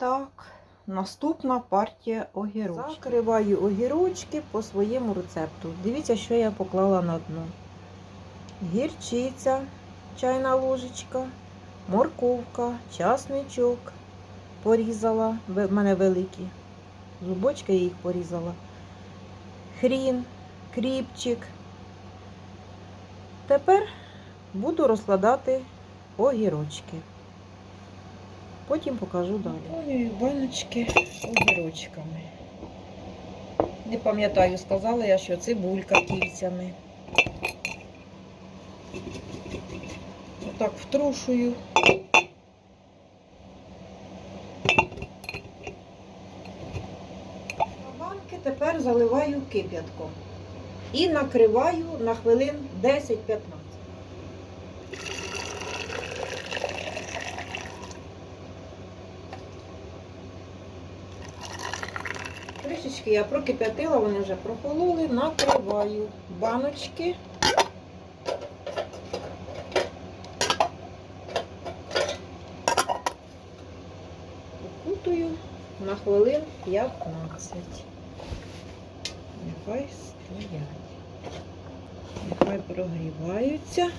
так, наступна партія огірочків. Закриваю огірочки по своєму рецепту. Дивіться, що я поклала на дно. Гірчиця, чайна ложечка, морковка, часничок. Порізала, в мене великі зубочки, я їх порізала. Хрін, кріпчик. Тепер буду розкладати огірочки. Потім покажу далі. Наповнюю баночки огірочками. Не пам'ятаю, сказала я, що цибулька кільцями. Отак втрушую. Банки тепер заливаю кип'ятком. І накриваю на хвилин 10-15. Трішечки я прокип'ятила, вони вже прохололи, накриваю баночки. Укутую на хвилин 15. Нехай стоять. Нехай прогріваються.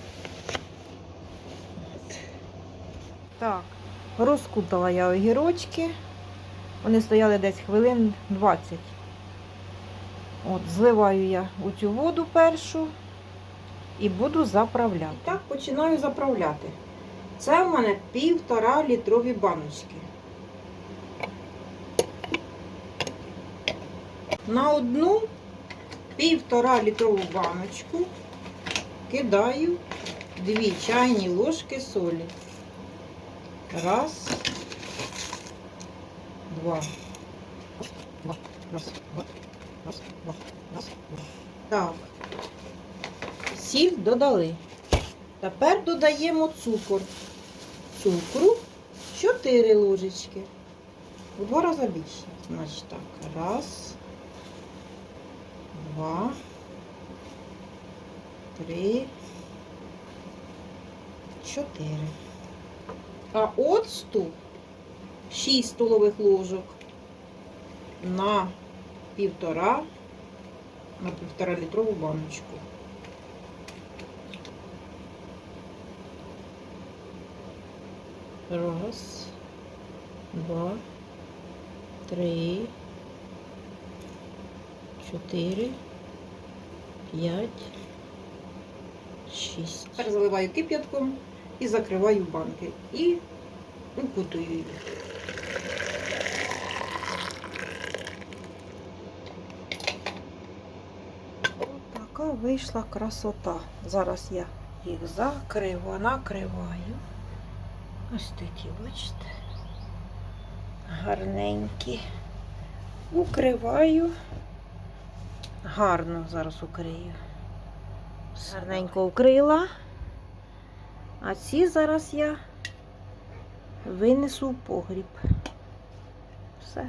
Так, розкутала я огірочки. Вони стояли десь хвилин 20. От, зливаю я у цю воду першу і буду заправляти. І так починаю заправляти. Це в мене півтора літрові баночки. На одну півтора літрову баночку кидаю дві чайні ложки солі. Раз, два. Раз, два. Раз, два. Раз. Так. Сіль додали. Тепер додаємо цукор. Цукру 4 ложечки. У два рази більше. Значить так. Раз. Два. Три. Чотири. А оцту 6 столових ложок на півтора, на півтора літрову баночку. Раз, два, три, чотири, п'ять, шість. Тепер заливаю кип'ятком і закриваю банки. І укутую їх. Така вийшла красота. Зараз я їх закриваю, накриваю. Ось такі, бачите, гарненькі. Укриваю. Гарно зараз укрию. Гарненько укрила. А ці зараз я винесу в погріб. Все.